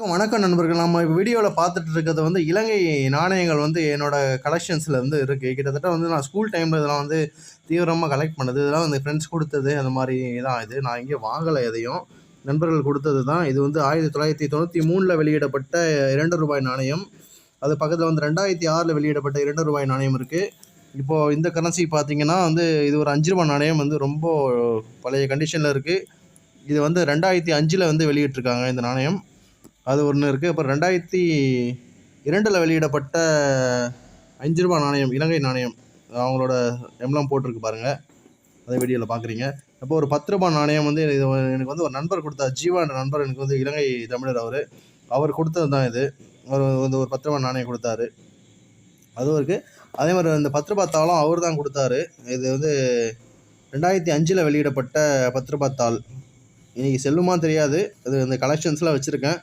வணக்கம் வணக்கம் நண்பர்கள். நம்ம வீடியோவில் பார்த்துட்டு இருக்கிறது வந்து இலங்கை நாணயங்கள் வந்து என்னோடய கலெக்ஷன்ஸில் வந்து இருக்குது கிட்டத்தட்ட வந்து நான் ஸ்கூல் டைமில் இதெல்லாம் வந்து தீவிரமாக கலெக்ட் பண்ணது. இதெல்லாம் வந்து ஃப்ரெண்ட்ஸ் கொடுத்தது. அந்த மாதிரி தான் இது. நான் இங்கே வாங்கலை எதையும். நண்பர்கள் கொடுத்தது தான். இது வந்து ஆயிரத்தி தொள்ளாயிரத்தி தொண்ணூற்றி மூணில் வெளியிடப்பட்ட இரண்டு ரூபாய் நாணயம். அது பக்கத்தில் வந்து ரெண்டாயிரத்தி ஆறில் வெளியிடப்பட்ட இரண்டு ரூபாய் நாணயம் இருக்குது இப்போது இந்த கரன்சி பார்த்தீங்கன்னா வந்து இது ஒரு அஞ்சு ரூபாய் நாணயம் வந்து ரொம்ப பழைய கண்டிஷனில் இருக்குது இது வந்து ரெண்டாயிரத்தி அஞ்சில் வந்து வெளியிட்டிருக்காங்க இந்த நாணயம். அது ஒன்று இருக்குது அப்புறம் ரெண்டாயிரத்தி இரண்டில் வெளியிடப்பட்ட அஞ்சு ரூபாய் நாணயம் இலங்கை நாணயம் அவங்களோட எம்லாம் போட்டிருக்கு பாருங்கள் அதே வீடியோவில் பார்க்குறீங்க அப்போ ஒரு பத்து ரூபாய் நாணயம் வந்து இது எனக்கு வந்து ஒரு நண்பர் கொடுத்தார் ஜீவா என்ற நண்பர் எனக்கு வந்து இலங்கை தமிழர் அவர். அவர் கொடுத்தது தான் இது. அவர் வந்து ஒரு பத்து ரூபாய் நாணயம் கொடுத்தாரு. அதுவும் இருக்குது அதே மாதிரி இந்த பத்து ரூபாய் தாளும் அவர் தான் கொடுத்தாரு. இது வந்து ரெண்டாயிரத்தி அஞ்சில் வெளியிடப்பட்ட பத்து ரூபாய் தாள். இன்றைக்கி செல்லுமா தெரியாது. அது இந்த கலெக்ஷன்ஸ்லாம் வச்சுருக்கேன்.